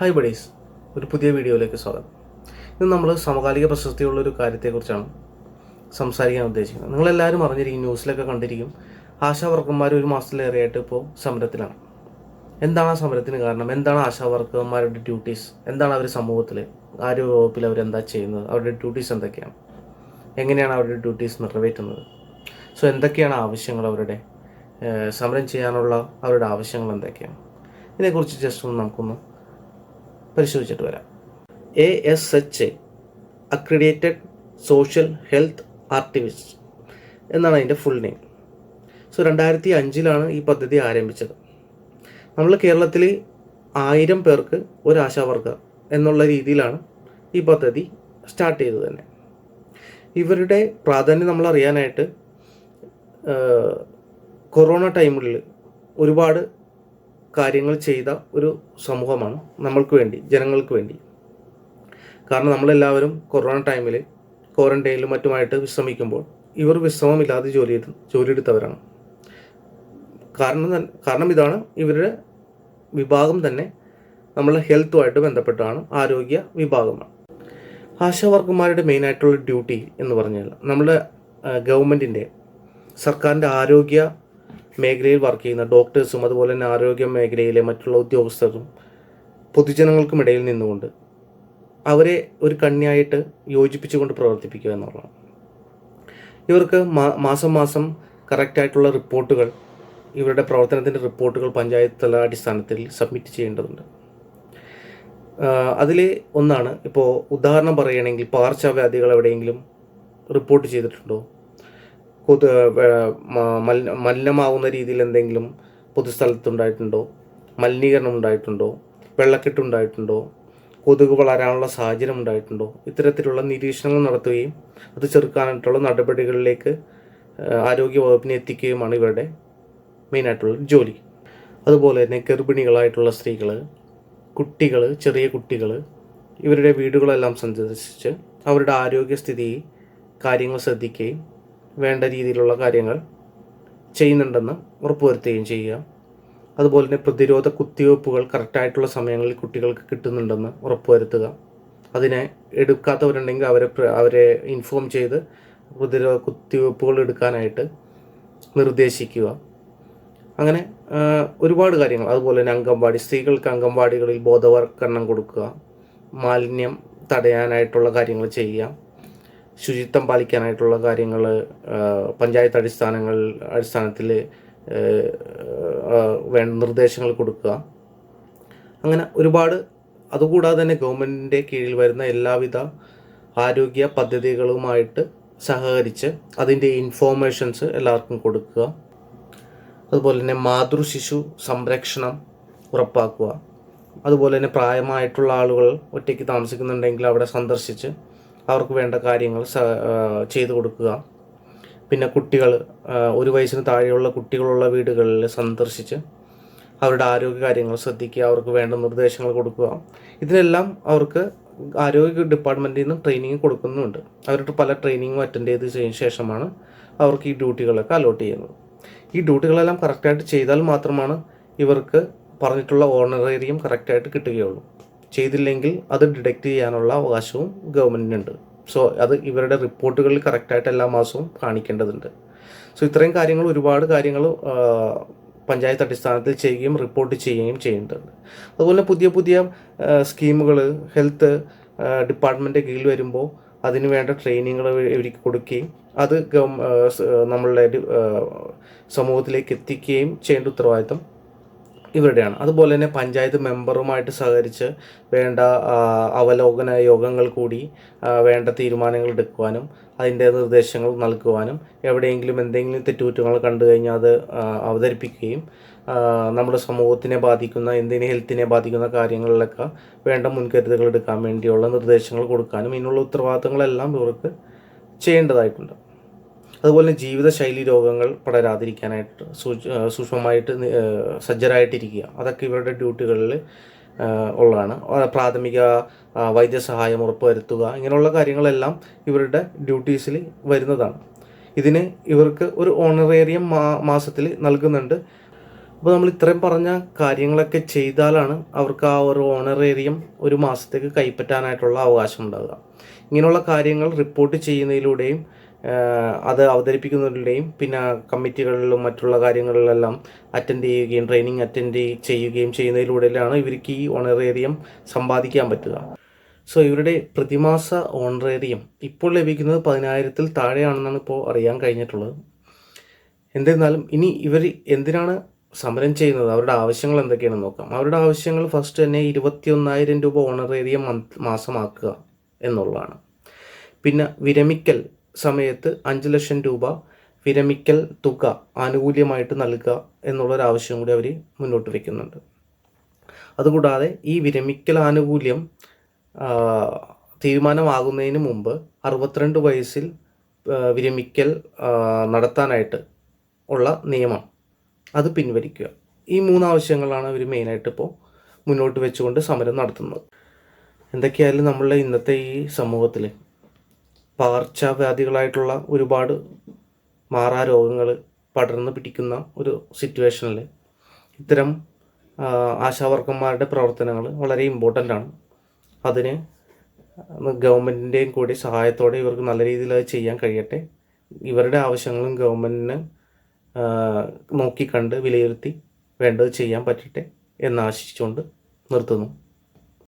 Hi buddies ഒരു പുതിയ വീഡിയോയിലേക്ക് സ്വാഗതം. ഇന്ന് നമ്മൾ സമകാലിക പ്രശസ്തിയുള്ള ഒരു കാര്യത്തെക്കുറിച്ചാണ് സംസാരിക്കാൻ ഉദ്ദേശിക്കുന്നത്. നിങ്ങളെല്ലാവരും അറിഞ്ഞിരിക്കും ന്യൂസിലൊക്കെ കണ്ടിരിക്കും ആശാവർക്കന്മാർ ഒരു മാസത്തിലേറെയായിട്ട് ഇപ്പോൾ സമരത്തിലാണ്. എന്താണ് ആ സമരത്തിന് കാരണം? എന്താണ് ആശാവർക്കന്മാരുടെ ഡ്യൂട്ടീസ് എന്താണ് അവർ സമൂഹത്തിൽ ആരോഗ്യ വകുപ്പിൽ അവരെന്താ ചെയ്യുന്നത്? അവരുടെ ഡ്യൂട്ടീസ് എന്തൊക്കെയാണ്? എങ്ങനെയാണ് അവരുടെ ഡ്യൂട്ടീസ് നിറവേറ്റുന്നത്? സോ എന്തൊക്കെയാണ് ആവശ്യങ്ങൾ അവരുടെ സമരം ചെയ്യാനുള്ള അവരുടെ ആവശ്യങ്ങൾ എന്തൊക്കെയാണ്? ഇതിനെക്കുറിച്ച് ജസ്റ്റ് ഒന്ന് നമുക്കൊന്ന് പരിശോധിച്ചിട്ട് വരാം. A S H accredited social health activist എന്നാണ് അതിന്റെ ഫുൾ നെയിം സോ രണ്ടായിരത്തി അഞ്ചിലാണ് ഈ പദ്ധതി ആരംഭിച്ചത്. നമ്മൾ കേരളത്തിൽ ആയിരം പേർക്ക് ഒരു ആശാ വർക്കർ എന്നുള്ള രീതിയിലാണ് ഈ പദ്ധതി സ്റ്റാർട്ട് ചെയ്തത് തന്നെ. ഇവരുടെ പ്രാധാന്യം നമ്മൾ അറിയാനായിട്ട് കൊറോണ ടൈമിൽ ഒരുപാട് കാര്യങ്ങൾ ചെയ്ത ഒരു സമൂഹമാണ് നമ്മൾക്ക് വേണ്ടി ജനങ്ങൾക്ക് വേണ്ടി. കാരണം നമ്മളെല്ലാവരും കൊറോണ ടൈമിൽ ക്വാറന്റൈനിലും മറ്റുമായിട്ട് വിശ്രമിക്കുമ്പോൾ ഇവർ വിശ്രമമില്ലാതെ ജോലി ചെയ്ത് ജോലിയെടുത്തവരാണ് കാരണം കാരണം ഇതാണ് ഇവരുടെ വിഭാഗം തന്നെ നമ്മളെ ഹെൽത്തുമായിട്ട് ബന്ധപ്പെട്ടാണ് ആരോഗ്യ വിഭാഗമാണ്. ആശാവർക്കന്മാരുടെ മെയിനായിട്ടുള്ള ഡ്യൂട്ടി എന്ന് പറഞ്ഞാൽ നമ്മുടെ ഗവൺമെന്റിന്റെ സർക്കാരിന്റെ ആരോഗ്യ മേഖലയിൽ വർക്ക് ചെയ്യുന്ന ഡോക്ടേഴ്സും അതുപോലെ തന്നെ ആരോഗ്യ മേഖലയിലെ മറ്റുള്ള ഉദ്യോഗസ്ഥരും പൊതുജനങ്ങൾക്കുമിടയിൽ നിന്നുകൊണ്ട് അവരെ ഒരു കണ്ണിയായിട്ട് യോജിപ്പിച്ചുകൊണ്ട് പ്രവർത്തിപ്പിക്കുക എന്നുള്ളതാണ്. ഇവർക്ക് മാസം മാസം കറക്റ്റായിട്ടുള്ള റിപ്പോർട്ടുകൾ ഇവരുടെ പ്രവർത്തനത്തിന്റെ റിപ്പോർട്ടുകൾ പഞ്ചായത്ത് തല അടിസ്ഥാനത്തിൽ സബ്മിറ്റ് ചെയ്യേണ്ടതുണ്ട്. അതിൽ ഒന്നാണ് ഇപ്പോൾ ഉദാഹരണം പറയുകയാണെങ്കിൽ പകർച്ചവ്യാധികൾ എവിടെയെങ്കിലും റിപ്പോർട്ട് ചെയ്തിട്ടുണ്ടോ? വേ- മലിനമാവുന്ന രീതിയിൽ എന്തെങ്കിലും പൊതുസ്ഥലത്തുണ്ടായിട്ടുണ്ടോ? മലിനീകരണം ഉണ്ടായിട്ടുണ്ടോ വെള്ളക്കെട്ടുണ്ടായിട്ടുണ്ടോ? കൊതുക് വളരാനുള്ള സാഹചര്യം ഉണ്ടായിട്ടുണ്ടോ ഇത്തരത്തിലുള്ള നിരീക്ഷണങ്ങൾ നടത്തുകയും അത് ചെറുക്കാനായിട്ടുള്ള നടപടികളിലേക്ക് ആരോഗ്യ വകുപ്പിനെ എത്തിക്കുകയുമാണ് ഇവരുടെ മെയിനായിട്ടുള്ള ജോലി. അതുപോലെ തന്നെ ഗർഭിണികളായിട്ടുള്ള സ്ത്രീകൾ കുട്ടികൾ ചെറിയ കുട്ടികൾ ഇവരുടെ വീടുകളെല്ലാം സന്ദർശിച്ച് അവരുടെ ആരോഗ്യസ്ഥിതി കാര്യങ്ങൾ ശ്രദ്ധിക്കുകയും വേണ്ട രീതിയിലുള്ള കാര്യങ്ങൾ ചെയ്യുന്നുണ്ടെന്ന് ഉറപ്പുവരുത്തുകയും ചെയ്യുക. അതുപോലെ തന്നെ പ്രതിരോധ കുത്തിവയ്പ്പുകൾ കറക്റ്റായിട്ടുള്ള സമയങ്ങളിൽ കുട്ടികൾക്ക് കിട്ടുന്നുണ്ടെന്ന് ഉറപ്പുവരുത്തുക. അതിനെ എടുക്കാത്തവരുണ്ടെങ്കിൽ അവരെ അവരെ ഇൻഫോം ചെയ്ത് പ്രതിരോധ കുത്തിവയ്പ്പുകൾ എടുക്കാനായിട്ട് നിർദ്ദേശിക്കുക. അങ്ങനെ ഒരുപാട് കാര്യങ്ങൾ. അതുപോലെ തന്നെ അംഗൻവാടി സ്ത്രീകൾക്ക് അംഗൻവാടികളിൽ ബോധവൽക്കരണം കൊടുക്കുക. മാലിന്യം തടയാനായിട്ടുള്ള കാര്യങ്ങൾ ചെയ്യുക. ശുചിത്വം പാലിക്കാനായിട്ടുള്ള കാര്യങ്ങൾ പഞ്ചായത്ത് അടിസ്ഥാനങ്ങൾ അടിസ്ഥാനത്തിൽ വേണ്ട നിർദ്ദേശങ്ങൾ കൊടുക്കുക. അങ്ങനെ ഒരുപാട് അതുകൂടാതെ തന്നെ ഗവൺമെന്റിന്റെ കീഴിൽ വരുന്ന എല്ലാവിധ ആരോഗ്യ പദ്ധതികളുമായിട്ട് സഹകരിച്ച് അതിന്റെ ഇൻഫോർമേഷൻസ് എല്ലാവർക്കും കൊടുക്കുക. അതുപോലെ തന്നെ മാതൃ ശിശു സംരക്ഷണം ഉറപ്പാക്കുക. അതുപോലെ തന്നെ പ്രായമായിട്ടുള്ള ആളുകൾ ഒറ്റയ്ക്ക് താമസിക്കുന്നുണ്ടെങ്കിൽ അവിടെ സന്ദർശിച്ച് അവർക്ക് വേണ്ട കാര്യങ്ങൾ ചെയ്തു കൊടുക്കുക. പിന്നെ കുട്ടികൾ ഒരു വയസ്സിന് താഴെയുള്ള കുട്ടികളുള്ള വീടുകളിൽ സന്ദർശിച്ച് അവരുടെ ആരോഗ്യ കാര്യങ്ങൾ ശ്രദ്ധിക്കുക അവർക്ക് വേണ്ട നിർദ്ദേശങ്ങൾ കൊടുക്കുക. ഇതിനെല്ലാം അവർക്ക് ആരോഗ്യ ഡിപ്പാർട്ട്മെന്റിൽ നിന്ന് ട്രെയിനിങ് കൊടുക്കുന്നുണ്ട്. അവരുടെ പല ട്രെയിനിങ്ങും അറ്റൻഡ് ചെയ്ത് ചെയ്ത ശേഷമാണ് അവർക്ക് ഈ ഡ്യൂട്ടികളൊക്കെ അലോട്ട് ചെയ്യുന്നത്. ഈ ഡ്യൂട്ടികളെല്ലാം കറക്റ്റായിട്ട് ചെയ്താൽ മാത്രമാണ് ഇവർക്ക് പറഞ്ഞിട്ടുള്ള ഓണറേറിയം കറക്റ്റായിട്ട് കിട്ടുകയുള്ളൂ. ചെയ്തില്ലെങ്കിൽ അത് ഡിഡക്റ്റ് ചെയ്യാനുള്ള അവകാശവും ഗവൺമെന്റിനുണ്ട് സോ അത് ഇവരുടെ റിപ്പോർട്ടുകളിൽ കറക്റ്റായിട്ട് എല്ലാ മാസവും കാണിക്കേണ്ടതുണ്ട്. സോ ഇത്രയും കാര്യങ്ങൾ ഒരുപാട് കാര്യങ്ങൾ പഞ്ചായത്ത് അടിസ്ഥാനത്തിൽ ചെയ്യുകയും റിപ്പോർട്ട് ചെയ്യുകയും ചെയ്യുന്നുണ്ട്. അതുപോലെ പുതിയ പുതിയ സ്കീമുകൾ ഹെൽത്ത് ഡിപ്പാർട്ട്മെന്റ് കീഴിൽ വരുമ്പോൾ അതിന് വേണ്ട ട്രെയിനിങ്ങൾ ഇവർക്ക് കൊടുക്കുകയും അത് നമ്മളുടെ സമൂഹത്തിലേക്ക് എത്തിക്കുകയും ചെയ്യേണ്ട ഉത്തരവാദിത്തം ഇവരുടെയാണ്. അതുപോലെ തന്നെ പഞ്ചായത്ത് മെമ്പറുമായിട്ട് സഹകരിച്ച് വേണ്ട അവലോകന യോഗങ്ങൾ കൂടി വേണ്ട തീരുമാനങ്ങൾ എടുക്കുവാനും അതിന്റെ നിർദ്ദേശങ്ങൾ നൽകുവാനും എവിടെയെങ്കിലും എന്തെങ്കിലും തെറ്റുകുറ്റങ്ങൾ കണ്ടു കഴിഞ്ഞാൽ അത് അവതരിപ്പിക്കുകയും നമ്മുടെ സമൂഹത്തിനെ ബാധിക്കുന്ന എന്തിനെ ഹെൽത്തിനെ ബാധിക്കുന്ന കാര്യങ്ങളിലൊക്കെ വേണ്ട മുൻകരുതലുകൾ എടുക്കാൻ വേണ്ടിയുള്ള നിർദ്ദേശങ്ങൾ കൊടുക്കാനും ഇതിനുള്ള ഉത്തരവാദിത്തങ്ങളെല്ലാം ഇവർക്ക് ചെയ്യേണ്ടതായിട്ടുണ്ട്. അതുപോലെ ജീവിതശൈലി രോഗങ്ങൾ പടരാതിരിക്കാനായിട്ട് സൂക്ഷ്മമായിട്ട് സജ്ജരായിട്ടിരിക്കുക. അതൊക്കെ ഇവരുടെ ഡ്യൂട്ടികളിൽ ഉള്ളതാണ്. പ്രാഥമിക വൈദ്യസഹായം ഉറപ്പുവരുത്തുക ഇങ്ങനെയുള്ള കാര്യങ്ങളെല്ലാം ഇവരുടെ ഡ്യൂട്ടീസിൽ വരുന്നതാണ്. ഇതിന് ഇവർക്ക് ഒരു ഓണറേറിയം മാ മാസത്തിൽ നൽകുന്നുണ്ട്. അപ്പോൾ നമ്മൾ ഇത്രയും പറഞ്ഞ കാര്യങ്ങളൊക്കെ ചെയ്താലാണ് അവർക്ക് ആ ഒരു ഓണറേറിയം ഒരു മാസത്തേക്ക് കൈപ്പറ്റാനായിട്ടുള്ള അവകാശം ഉണ്ടാകുക ഇങ്ങനെയുള്ള കാര്യങ്ങൾ റിപ്പോർട്ട് ചെയ്യുന്നതിലൂടെയും അത് അവതരിപ്പിക്കുന്നതിലൂടെയും പിന്നെ കമ്മിറ്റികളിലും മറ്റുള്ള കാര്യങ്ങളിലെല്ലാം അറ്റൻഡ് ചെയ്യുകയും ട്രെയിനിങ് അറ്റൻഡ് ചെയ്യുകയും ചെയ്യുന്നതിലൂടെയാണ് ഇവർക്ക് ഈ ഓണറേറിയം സമ്പാദിക്കാൻ പറ്റുക. സോ ഇവരുടെ പ്രതിമാസ ഓണറേറിയം ഇപ്പോൾ ലഭിക്കുന്നത് പതിനായിരത്തിൽ താഴെയാണെന്നാണ് ഇപ്പോൾ അറിയാൻ കഴിഞ്ഞിട്ടുള്ളത്. എന്നിരുന്നാലും ഇനി ഇവർ എന്തിനാണ് സമരം ചെയ്യുന്നത്? അവരുടെ ആവശ്യങ്ങൾ എന്തൊക്കെയാണെന്ന് നോക്കാം. അവരുടെ ആവശ്യങ്ങൾ ഫസ്റ്റ് തന്നെ ഇരുപത്തി ഒന്നായിരം രൂപ ഓണറേറിയം മാസമാക്കുക എന്നുള്ളതാണ്. പിന്നെ വിരമിക്കൽ സമയത്ത് അഞ്ച് ലക്ഷം രൂപ വിരമിക്കൽ തുക ആനുകൂല്യമായിട്ട് നൽകുക എന്നുള്ളൊരാവശ്യം കൂടി അവർ മുന്നോട്ട് വയ്ക്കുന്നുണ്ട് അതുകൂടാതെ ഈ വിരമിക്കൽ ആനുകൂല്യം തീരുമാനമാകുന്നതിന് മുമ്പ് അറുപത്തിരണ്ട് വയസ്സിൽ വിരമിക്കൽ നടത്താനായിട്ട് ഉള്ള നിയമം അത് പിൻവലിക്കുക. ഈ മൂന്ന് ആവശ്യങ്ങളാണ് അവർ മെയിനായിട്ട് ഇപ്പോൾ മുന്നോട്ട് വെച്ചുകൊണ്ട് സമരം നടത്തുന്നത്. എന്തൊക്കെയായാലും നമ്മളുടെ ഇന്നത്തെ ഈ സമൂഹത്തിൽ പകർച്ചവ്യാധികളായിട്ടുള്ള ഒരുപാട് മാറാ രോഗങ്ങൾ പടർന്ന് പിടിക്കുന്ന ഒരു സിറ്റുവേഷനിൽ ഇത്തരം ആശാവർക്കന്മാരുടെ പ്രവർത്തനങ്ങൾ വളരെ ഇമ്പോർട്ടന്റ് ആണ്. അതിന് ഗവൺമെന്റിന്റെയും കൂടി സഹായത്തോടെ ഇവർക്ക് നല്ല രീതിയിൽ അത് ചെയ്യാൻ കഴിയട്ടെ. ഇവരുടെ ആവശ്യങ്ങളും ഗവൺമെന്റിന് നോക്കിക്കണ്ട് വിലയിരുത്തി വേണ്ടത് ചെയ്യാൻ പറ്റട്ടെ എന്ന് ആശിച്ചുകൊണ്ട് നിർത്തുന്നു.